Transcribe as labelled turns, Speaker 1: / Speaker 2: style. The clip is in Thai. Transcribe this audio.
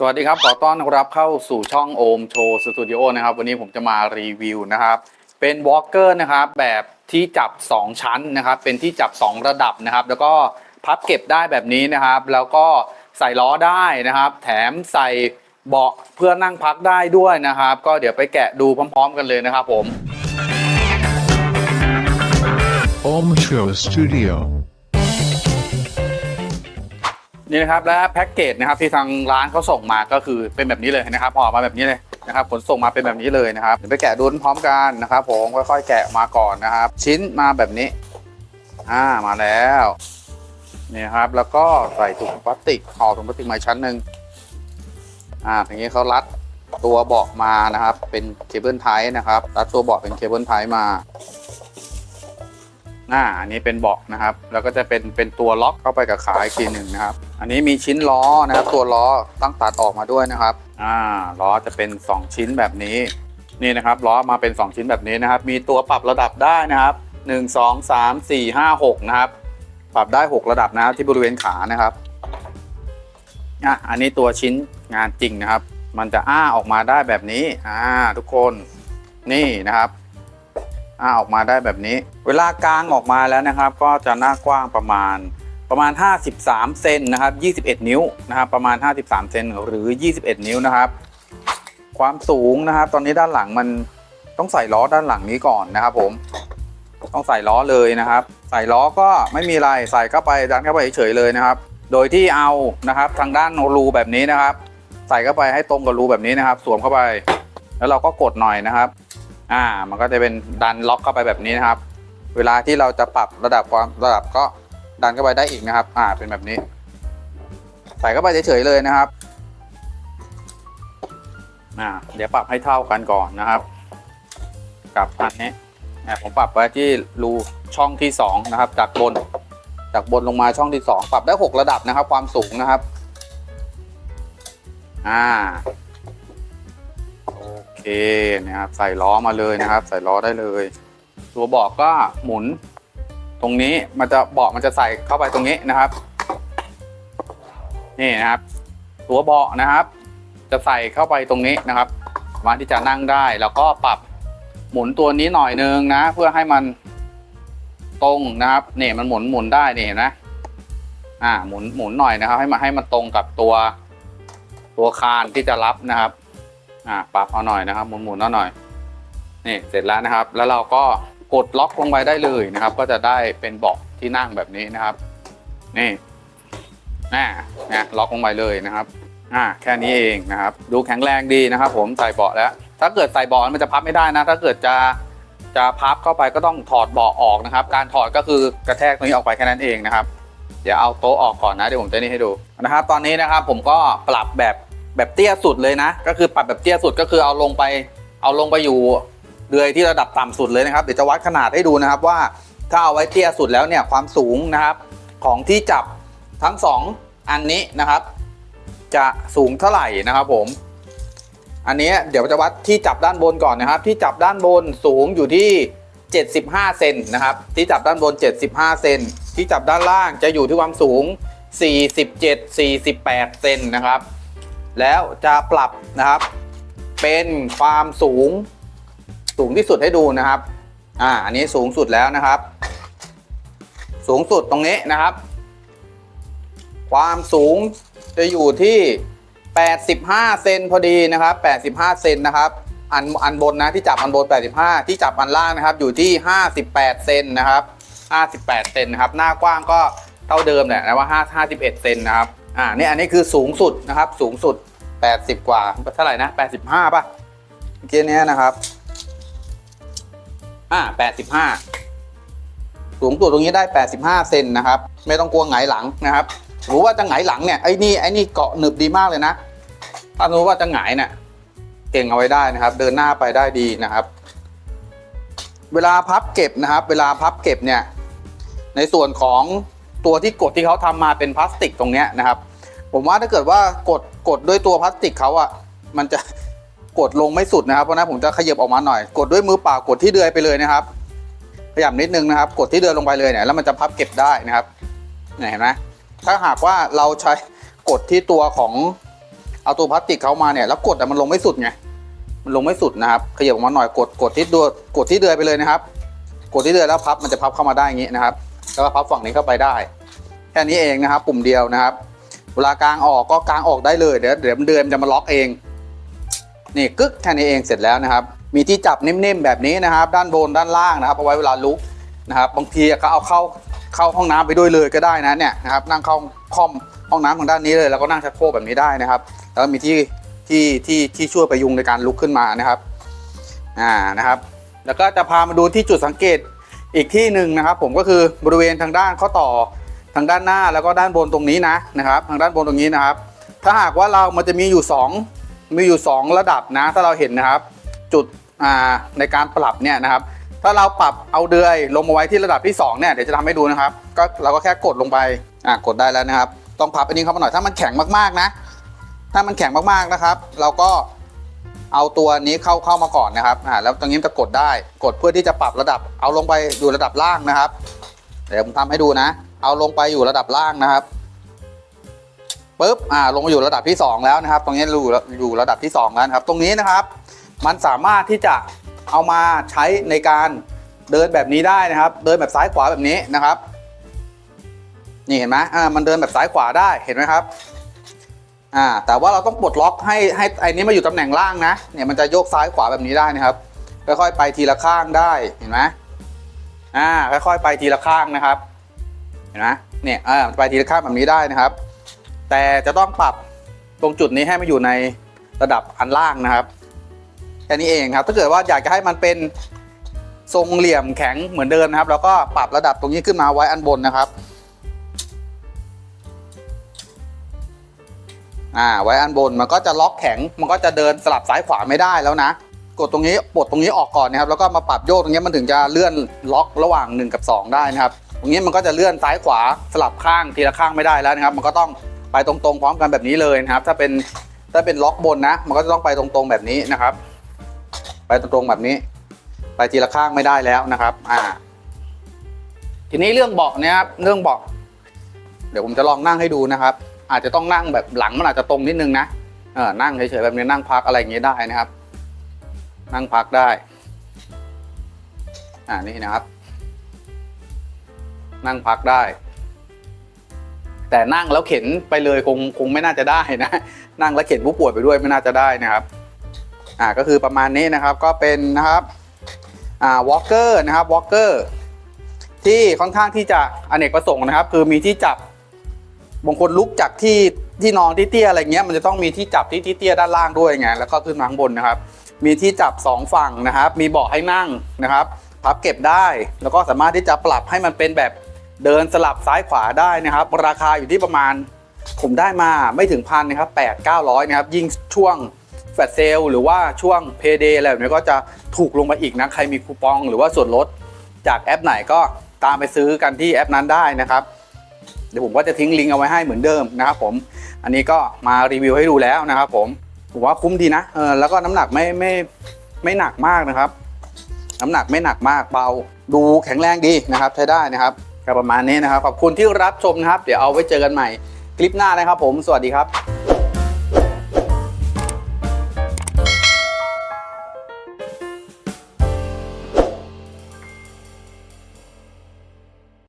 Speaker 1: สวัสดีครับ ขอต้อนรับเข้าสู่ช่องโอมโชว์สตูดิโอนะครับ วันนี้ผมจะมารีวิวนะครับ เป็นวอล์กเกอร์นะครับ แบบที่จับ 2 ชั้นนะครับ เป็นที่จับ 2 ระดับนะครับ แล้วก็พับเก็บได้แบบนี้นะครับ แล้วก็ใส่ล้อได้นะครับ แถมใส่เบาะเพื่อนั่งพักได้ด้วยนะครับ ก็เดี๋ยวไปแกะดูพร้อม ๆ กันเลยนะครับผม
Speaker 2: Om Show Studio.
Speaker 1: นี่นะครับและแพ็กเกจนะครับที่ทางร้านเขาส่งมาก็คือเป็นแบบนี้เลยนะครับออมาแบบนี้เลยนะครับขนส่งมาเป็นแบบนี้เลยนะครับเดี๋ยวไปแกะดูพร้อมกันนะครับ ผมค่อยๆแกะมาก่อนนะครับ ชิ้นมาแบบนี้อ่ามาแล้วนี่ครับแล้วก็ใส่ถุงพลาสติกห่อถุงพลาสติกมาชั้นหนึ่งอ่าอย่างนี้เขารัดตัวเบาะมานะครับ เป็นเคเบิลไทนะครับรัดตัวเบาะเป็นเคเบิลไทมาอ่าอันนี้เป็นเบาะนะครับ แล้วก็จะเป็นเป็นตัวล็อกเข้าไปกับขาอีกทีหนึ่งนะครับ อันนี้มีชิ้นล้อนะครับ ตัวล้อตั้งตัดออกมาด้วยนะครับ อ่าล้อจะเป็น 2 ชิ้นแบบนี้ นี่นะครับล้อมาเป็น 2 ชิ้นแบบนี้นะครับ มีตัวปรับระดับได้นะครับ 1 2 3 4 5 6 นะครับ ปรับได้ 6 ระดับนะครับที่บริเวณขานะครับอะอันนี้ตัวชิ้นงานจริงนะครับ มันจะอ้าออกมาได้แบบนี้ อ่า ทุกคนนี่นะครับอ่าออกมาได้แบบนี้ เวลากางออกมาแล้วนะครับ ก็จะหน้ากว้างประมาณ ประมาณ 53 เซนนะครับ 21 นิ้วนะครับประมาณ 53 เซนหรือ 21 นิ้วนะครับ ความสูงนะครับ ตอนนี้ด้านหลังมันต้องใส่ล้อด้านหลังนี้ก่อนนะครับ ผม ต้องใส่ล้อเลยนะครับ ใส่ล้อก็ไม่มีอะไรใส่เข้าไปดันเข้าไปเฉยเลยนะครับ โดยที่เอานะครับ ทางด้านรูแบบนี้นะครับ ใส่เข้าไปให้ตรงกับรูแบบนี้นะครับ สวมเข้าไป แล้วเราก็กดหน่อยนะครับ อ่า มันก็จะเป็นดันล็อกเข้าไปแบบนี้นะครับ เวลาที่เราจะปรับระดับความระดับก็ ดันเข้าไปได้อีกนะครับ อ่า เป็นแบบนี้ ใส่เข้าไปเฉยๆเลยนะครับ อ่า เดี๋ยวปรับให้เท่ากันก่อนนะครับ กับอันนี้อ่ผมปรับไว้ที่รูช่องที่สองนะครับ จากบน จากบนลงมาช่องที่สองปรับได้หกระดับนะครับ ความสูงนะครับ อ่า โอเคนะครับ ใส่ล้อมาเลยนะครับ ใส่ล้อได้เลย ตัวบาะก็หมุน ตรงนี้มันจะเบาะมันจะใส่เข้าไปตรงนี้นะครับนี่นะครับ ตัวเบาะนะครับ จะใส่เข้าไปตรงนี้นะครับมาที่จะนั่งได้แล้วก็ปรับหมุนตัวนี้หน่อยนึงนะ เพื่อให้มันตรงนะครับเนี่ยมันหมุนหมุนได้นี่เห็นไหมอ่าหมุนหมุนหน่อยนะครับ ให้มันให้มันตรงกับตัวตัวคานที่จะรับนะครับอ่าปรับเอาหน่อยนะครับ หมุนหมุนเอาหน่อยนี่เสร็จแล้วนะครับ แล้วเราก็ กดล็อกลงไปได้เลยนะครับ ก็จะได้เป็นเบาะที่นั่งแบบนี้นะครับ นี่น่นะล็อกลงไปเลยนะครับอ่าแค่นี้เองนะครับ ดูแข็งแรงดีนะครับ ผมใส่เบาะแล้ว ถ้าเกิดใส่เบาะมันจะพับไม่ได้นะ ถ้าเกิดจะจะพับเข้าไปก็ต้องถอดเบาะออกนะครับ การถอดก็คือกระแทกตรงนี้ออกไปแค่นั้นเองนะครับ เดี๋ยวเอาโต๊ะออกก่อนนะเดี๋ยวผมจะนี่ให้ดูนะครับ ตอนนี้นะครับผมก็ปรับแบบแบบเตี้ยสุดเลยนะ ก็คือปรับแบบเตี้ยสุดก็คือเอาลงไป เอาลงไปอยู่ เดือยที่ระดับต่ำสุดเลยนะครับเดี๋ยวจะวัดขนาดให้ดูนะครับว่าถ้าเอาไว้เตี้ยสุดแล้วเนี่ยความสูงนะครับ ของที่จับทั้งสองอันนี้นะครับ จะสูงเท่าไหร่นะครับผม อันนี้เดี๋ยวจะวัดที่จับด้านบนก่อนนะครับ ที่จับด้านบนสูงอยู่ที่ 75 เซนนะครับ ที่จับด้านบน 75 เซนที่จับด้านล่างจะอยู่ที่ความสูง 47 48 เซนนะครับ แล้วจะปรับนะครับ เป็นความสูง สูงที่สุดให้ดูนะครับ อ่า อันนี้สูงสุดแล้วนะครับ สูงสุดตรงนี้นะครับ ความสูงจะอยู่ที่ 85 เซนพอดีนะครับ 85 เซนนะครับอันอันบนนะที่จับอันบน 85 ที่จับอันล่างนะครับ อยู่ที่ 58 เซนนะครับ 58 เซนนะครับ หน้ากว้างก็เท่าเดิมแหละนะว่า5 51 เซนนะครับ อ่าเนี่ยอันนี้คือสูงสุดนะครับ สูงสุด 80 กว่าเท่าไหร่นะ 85 ป่ะเมื่อกี้เนี้ยนะครับ อ่า85สูงสุดตรงนี้ได้ 85 เซนนะครับ ไม่ต้องกลัวหงายหลังนะครับหรือว่าจะหงายหลังเนี่ยไอ้นี่ไอ้นี่เกาะหนึบดีมากเลยนะ ถ้าสมมติว่าจะหงายเนี่ยเก่งเอาไว้ได้นะครับ เดินหน้าไปได้ดีนะครับ เวลาพับเก็บนะครับ เวลาพับเก็บเนี่ย ในส่วนของตัวที่กดที่เขาทำมาเป็นพลาสติกตรงเนี้ยนะครับ ผมว่าถ้าเกิดว่ากดกดด้วยตัวพลาสติกเขาอะมันจะ กดลงไม่สุดนะครับ เพราะนั้นผมจะขยับออกมาหน่อย กดด้วยมือเปล่ากดที่เดือยไปเลยนะครับ ขยับนิดนึงนะครับ กดที่เดือยลงไปเลยเนี่ยแล้วมันจะพับเก็บได้นะครับเนี่ยเห็นไหมถ้าหากว่าเราใช้กดที่ตัวของเอาตัวพลาสติกเขามาเนี่ยแล้วกดแต่มันลงไม่สุดไงมันลงไม่สุดนะครับขยับออกมาหน่อยกดกดที่ตัวกดที่เดือยไปเลยนะครับ กดที่เดือยแล้วพับมันจะพับเข้ามาได้อย่างนี้นะครับ แล้วก็พับฝั่งนี้เข้าไปได้แค่นี้เองนะครับ ปุ่มเดียวนะครับ เวลากลางออกก็กลางออกได้เลยเดี๋ยวเดี๋ยวมันเดือยมันจะมาล็อกเอง นี่กึกแค่นี้เองเสร็จแล้วนะครับ มีที่จับนิ่มๆแบบนี้นะครับ ด้านบนด้านล่างนะครับเอาไว้เวลาลุกนะครับบางทีก็เอาเข้าเข้าห้องน้ำไปด้วยเลยก็ได้นะเนี่ยนะครับนั่งเข้าคอมห้องน้ำทางด้านนี้เลย แล้วก็นั่งชักโครกแบบนี้ได้นะครับ แล้วมีที่ที่ที่ที่ช่วยประยุงในการลุกขึ้นมานะครับอ่านะครับ แล้วก็จะพามาดูที่จุดสังเกตอีกที่หนึ่งนะครับ ผมก็คือบริเวณทางด้านข้อต่อทางด้านหน้าแล้วก็ด้านบนตรงนี้นะนะครับ ทางด้านบนตรงนี้นะครับ ถ้าหากว่าเรามันจะมีอยู่ 2 มีอยู่ 2 ระดับนะ ถ้าเราเห็นนะครับ จุดในการปรับเนี่ยนะครับ ถ้าเราปรับเอาเดือยลงมาไว้ที่ระดับที่2เนี่ยเดี๋ยวจะทำให้ดูนะครับ ก็เราก็แค่กดลงไปอ่ากดได้แล้วนะครับ ต้องพับอันนี้เข้ามาหน่อยถ้ามันแข็งมากๆนะ ถ้ามันแข็งมากๆนะครับ เราก็เอาตัวนี้เข้าเข้ามาก่อนนะครับอ่าแล้วตรงนี้จะกดได้กดเพื่อที่จะปรับระดับ เอาลงไปอยู่ระดับล่างนะครับ เดี๋ยวผมทำให้ดูนะ เอาลงไปอยู่ระดับล่างนะครับ ปุ๊บอ่าลงมาอยู่ระดับที่ 2 แล้วนะครับ ตรงนี้อยู่อยู่ระดับที่ 2 แล้วนะครับ ตรงนี้นะครับ มันสามารถที่จะเอามาใช้ในการเดินแบบนี้ได้นะครับ เดินแบบซ้ายขวาแบบนี้นะครับ นี่เห็นไหมอ่ามันเดินแบบซ้ายขวาได้เห็นไหมครับอ่าแต่ว่าเราต้องปลดล็อกให้ให้ไอ้นี้มาอยู่ตำแหน่งล่างนะเนี่ยมันจะโยกซ้ายขวาแบบนี้ได้นะครับค่อยๆไปทีละข้างได้เห็นไหมอ่าค่อยๆไปทีละข้างนะครับ เห็นไหมเนี่ยอ่าไปทีละข้างแบบนี้ได้นะครับ แต่จะต้องปรับตรงจุดนี้ให้มาอยู่ในระดับอันล่างนะครับแค่นี้เองครับ ถ้าเกิดว่าอยากจะให้มันเป็นทรงเหลี่ยมแข็งเหมือนเดิมนะครับ แล้วก็ปรับระดับตรงนี้ขึ้นมาไว้อันบนนะครับอ่าไว้อันบนมันก็จะล็อกแข็ง มันก็จะเดินสลับซ้ายขวาไม่ได้แล้วนะ กดตรงนี้ปลดตรงนี้ออกก่อนนะครับแล้วก็มาปรับโยกตรงนี้มันถึงจะเลื่อนล็อกระหว่าง 1 กับ 2 ได้นะครับ ตรงนี้มันก็จะเลื่อนซ้ายขวาสลับข้างทีละข้างไม่ได้แล้วนะครับ มันก็ต้อง ไปตรงๆ พร้อมกันแบบนี้เลยนะครับ ถ้าเป็นถ้าเป็นล็อกบนนะ มันก็จะต้องไปตรงๆแบบนี้นะครับ ไปตรงๆแบบนี้ ไปทีละข้างไม่ได้แล้วนะครับ อ่า ทีนี้เรื่องเบาะเนี่ยครับเรื่องเบาะเดี๋ยวผมจะลองนั่งให้ดูนะครับ อาจจะต้องนั่งแบบหลังมันอาจจะตรงนิดนึงนะเออนั่งเฉยๆแบบนี้นั่งพักอะไรอย่างเงี้ยได้นะครับ นั่งพักได้ อ่านี่นะครับ นั่งพักได้ แต่นั่งแล้วเข็นไปเลยคงคงไม่น่าจะได้นะนั่งแล้วเข็นผู้ป่วยไปด้วยไม่น่าจะได้นะครับอ่าก็คือประมาณนี้นะครับก็เป็นนะครับอ่าวอล์กเกอร์นะครับวอล์กเกอร์ที่ค่อนข้างที่จะอเนกประสงค์นะครับ คือมีที่จับบางคนลุกจากที่ที่นอนที่เตี้ยอะไรเงี้ยมันจะต้องมีที่จับที่ที่เตี้ยด้านล่างด้วยไงแล้วก็ขึ้นมาข้างบนนะครับ มีที่จับสองฝั่งนะครับ มีเบาะให้นั่งนะครับ พับเก็บได้แล้วก็สามารถที่จะปรับให้มันเป็นแบบ เดินสลับซ้ายขวาได้นะครับ ราคาอยู่ที่ประมาณผมได้มาไม่ถึงพันนะครับแปดเก้าร้อยนะครับ ยิ่งช่วงแฟลชเซลหรือว่าช่วงเพย์เดย์อะไรแบบนี้ก็จะถูกลงมาอีกนะ ใครมีคูปองหรือว่าส่วนลดจากแอปไหนก็ตามไปซื้อกันที่แอปนั้นได้นะครับ เดี๋ยวผมก็จะทิ้งลิงก์เอาไว้ให้เหมือนเดิมนะครับผม อันนี้ก็มารีวิวให้ดูแล้วนะครับผม ผมว่าคุ้มดีนะ เออ แล้วก็น้ำหนักไม่ไม่ไม่หนักมากนะครับ น้ำหนักไม่หนักมากเบา ดูแข็งแรงดีนะครับ ใช้ได้นะครับ ก็ประมาณนี้นะครับขอบคุณที่รับชมนะครับ เดี๋ยวเอาไว้เจอกันใหม่คลิปหน้านะครับผมสวัสดีครับ